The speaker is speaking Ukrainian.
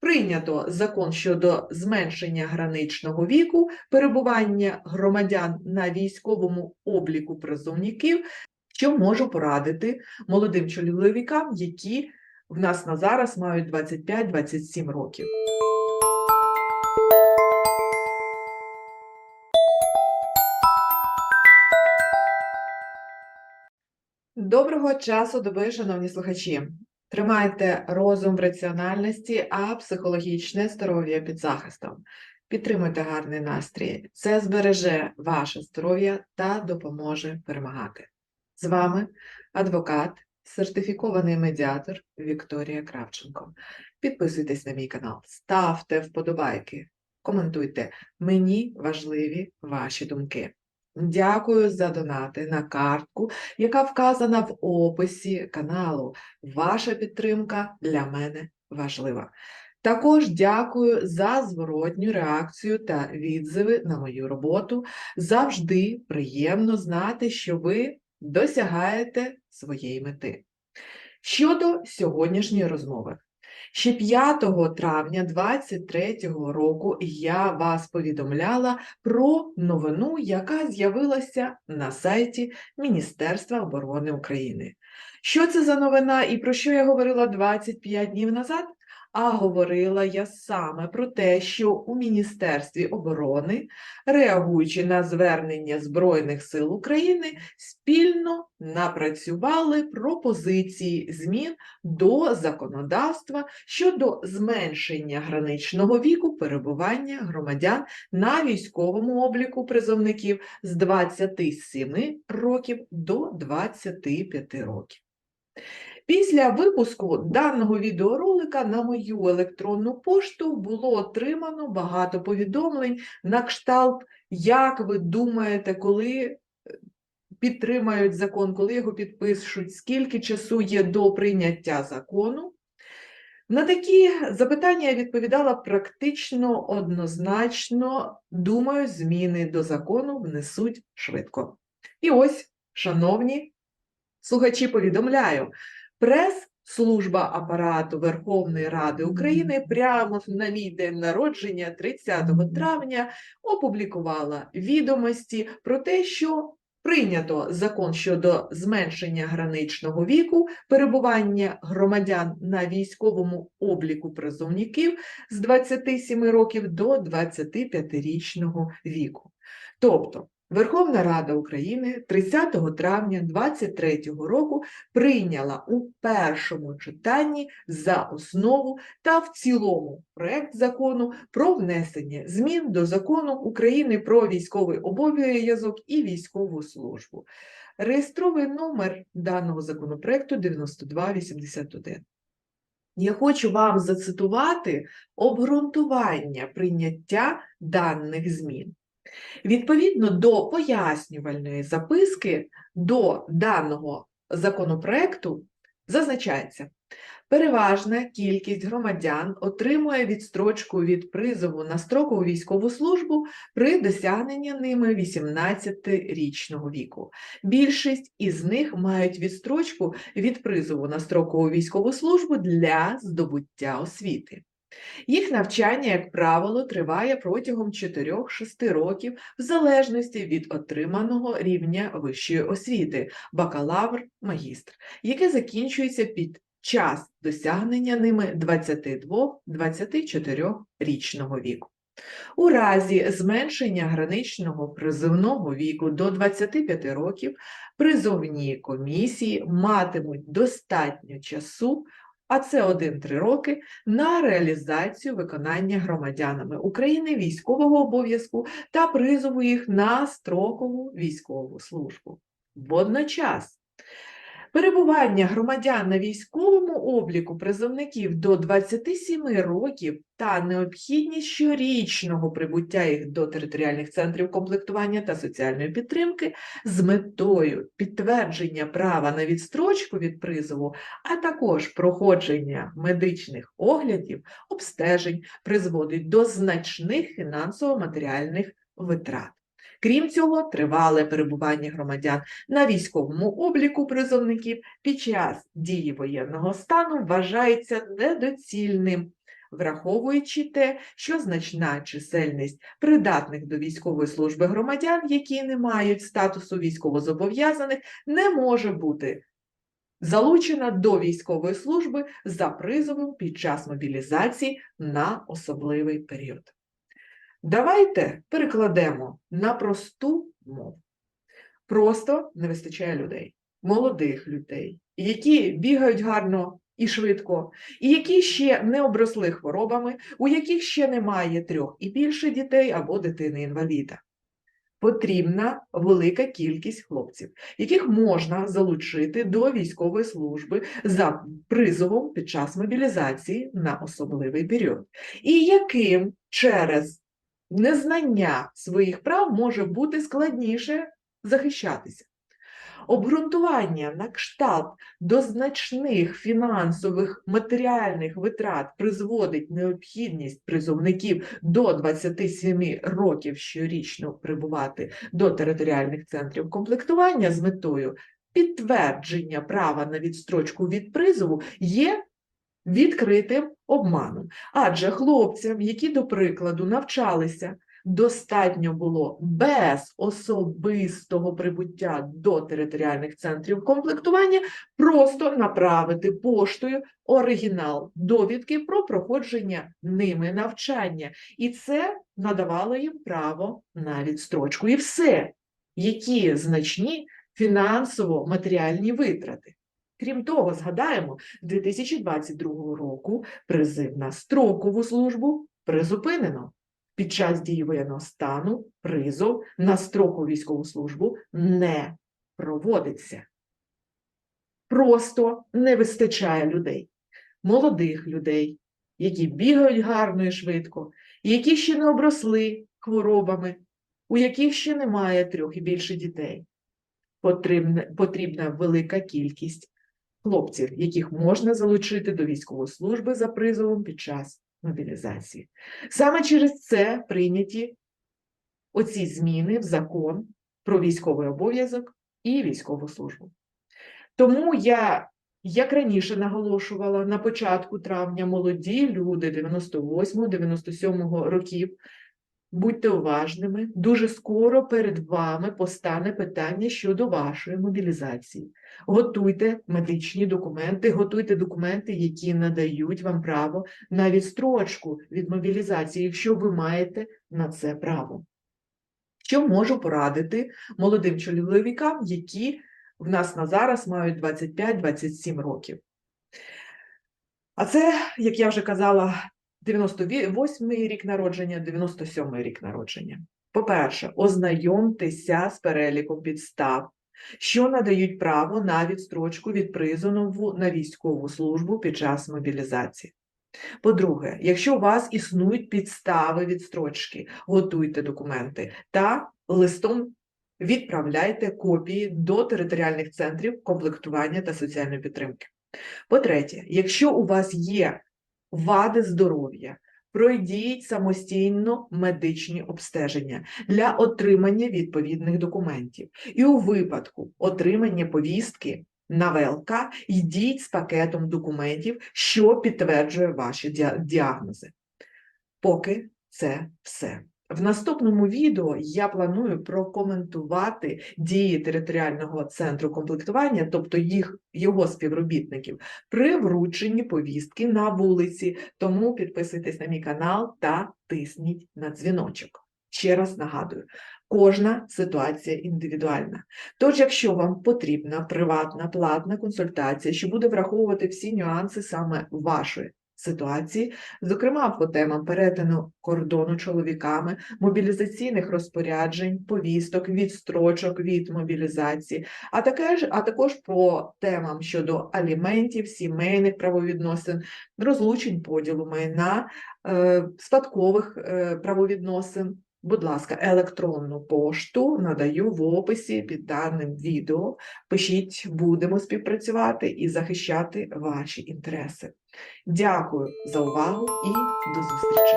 Прийнято закон щодо зменшення граничного віку перебування громадян на військовому обліку призовників, що можу порадити молодим чоловікам, які в нас на зараз мають 25-27 років. Доброго часу доби, шановні слухачі. Тримайте розум в раціональності, а психологічне здоров'я під захистом. Підтримуйте гарний настрій. Це збереже ваше здоров'я та допоможе перемагати. З вами адвокат, сертифікований медіатор Вікторія Кравченко. Підписуйтесь на мій канал, ставте вподобайки, коментуйте. Мені важливі ваші думки. Дякую за донати на картку, яка вказана в описі каналу. Ваша підтримка для мене важлива. Також дякую за зворотню реакцію та відзиви на мою роботу. Завжди приємно знати, що ви досягаєте своєї мети. Щодо сьогоднішньої розмови. Ще 5 травня 2023 року я вас повідомляла про новину, яка з'явилася на сайті Міністерства оборони України. Що це за новина і про що я говорила 25 днів назад? А говорила я саме про те, що у Міністерстві оборони, реагуючи на звернення Збройних сил України, спільно напрацювали пропозиції змін до законодавства щодо зменшення граничного віку перебування громадян на військовому обліку призовників з 27 років до 25 років. Після випуску даного відеоролика на мою електронну пошту було отримано багато повідомлень на кшталт, як ви думаєте, коли е, підтримають закон, коли його підпишуть, скільки часу є до прийняття закону. На такі запитання я відповідала практично однозначно, думаю, зміни до закону внесуть швидко. І ось, шановні слухачі, повідомляю, Прес-служба апарату Верховної Ради України прямо на мій день народження, 30 травня, опублікувала відомості про те, що прийнято закон щодо зменшення граничного віку перебування громадян на військовому обліку призовників з 27 років до 25-річного віку. Тобто, Верховна Рада України 30 травня 2023 року прийняла у першому читанні за основу та в цілому проект закону про внесення змін до закону України про військовий обов'язок і військову службу. Реєстровий номер даного законопроекту 9281. Я хочу вам зацитувати обґрунтування прийняття даних змін. Відповідно до пояснювальної записки до даного законопроекту зазначається, переважна кількість громадян отримує відстрочку від призову на строкову військову службу при досягненні ними 18-річного віку. Більшість із них мають відстрочку від призову на строкову військову службу для здобуття освіти. Їх навчання, як правило, триває протягом 4-6 років в залежності від отриманого рівня вищої освіти бакалавр, магістр, яке закінчується під час досягнення ними 22-24 річного віку. У разі зменшення граничного призовного віку до 25 років призовні комісії матимуть достатньо часу а це 1-3 роки, на реалізацію виконання громадянами України військового обов'язку та призову їх на строкову військову службу. Водночас Перебування громадян на військовому обліку призовників до 27 років та необхідність щорічного прибуття їх до територіальних центрів комплектування та соціальної підтримки з метою підтвердження права на відстрочку від призову, а також проходження медичних оглядів, обстежень призводить до значних фінансово-матеріальних витрат. Крім цього, тривале перебування громадян на військовому обліку призовників під час дії воєнного стану вважається недоцільним, враховуючи те, що значна чисельність придатних до військової служби громадян, які не мають статусу військовозобов'язаних, не може бути залучена до військової служби за призовом під час мобілізації на особливий період. Давайте перекладемо на просту мову. Просто не вистачає людей, молодих людей, які бігають гарно і швидко, і які ще не обросли хворобами, у яких ще немає трьох і більше дітей або дитини-інваліда. Потрібна велика кількість хлопців, яких можна залучити до військової служби за призовом під час мобілізації на особливий період, і яким через незнання своїх прав може бути складніше захищатися. Обґрунтування на кшталт до значних фінансових матеріальних витрат призводить необхідність призовників до 27 років щорічно прибувати до територіальних центрів комплектування з метою підтвердження права на відстрочку від призову є відкритим обманом. Адже хлопцям, які, до прикладу, навчалися достатньо було без особистого прибуття до територіальних центрів комплектування просто направити поштою оригінал довідки про проходження ними навчання. І це надавало їм право на відстрочку. І все, які значні фінансово-матеріальні витрати. Крім того, згадаємо, з 2022 року призив на строкову службу призупинено. Під час дії воєнного стану призов на строкову військову службу не проводиться. Просто не вистачає людей, молодих людей, які бігають гарно і швидко, які ще не обросли хворобами, у яких ще немає трьох і більше дітей. Потрібна велика кількість хлопців, яких можна залучити до військової служби за призовом під час мобілізації. Саме через це прийняті оці зміни в закон про військовий обов'язок і військову службу. Тому я, як раніше наголошувала, на початку травня молоді люди 98-97 років, будьте уважними, дуже скоро перед вами постане питання щодо вашої мобілізації. Готуйте медичні документи, готуйте документи, які надають вам право на відстрочку від мобілізації, якщо ви маєте на це право. Що можу порадити молодим чоловікам, які в нас на зараз мають 25-27 років? А це, як я вже казала, 98-й рік народження, 97-й рік народження. По-перше, ознайомтеся з переліком підстав, що надають право на відстрочку від призову на військову службу під час мобілізації. По-друге, якщо у вас існують підстави відстрочки, готуйте документи та листом відправляйте копії до територіальних центрів комплектування та соціальної підтримки. По-третє, якщо у вас є вади здоров'я, пройдіть самостійно медичні обстеження для отримання відповідних документів. І у випадку отримання повістки на ВЛК йдіть з пакетом документів, що підтверджує ваші діагнози. Поки це все. В наступному відео я планую прокоментувати дії територіального центру комплектування, тобто їх, його співробітників, при врученні повістки на вулиці. Тому підписуйтесь на мій канал та тисніть на дзвіночок. Ще раз нагадую, кожна ситуація індивідуальна. Тож, якщо вам потрібна приватна платна консультація, що буде враховувати всі нюанси саме вашої ситуації, зокрема по темам перетину кордону чоловіками, мобілізаційних розпоряджень, повісток, відстрочок від мобілізації, а також, а також по темам щодо аліментів, сімейних правовідносин, розлучень поділу майна, е, спадкових е, правовідносин. Будь ласка, електронну пошту надаю в описі під даним відео. Пишіть, будемо співпрацювати і захищати ваші інтереси. Дякую за увагу і до зустрічі!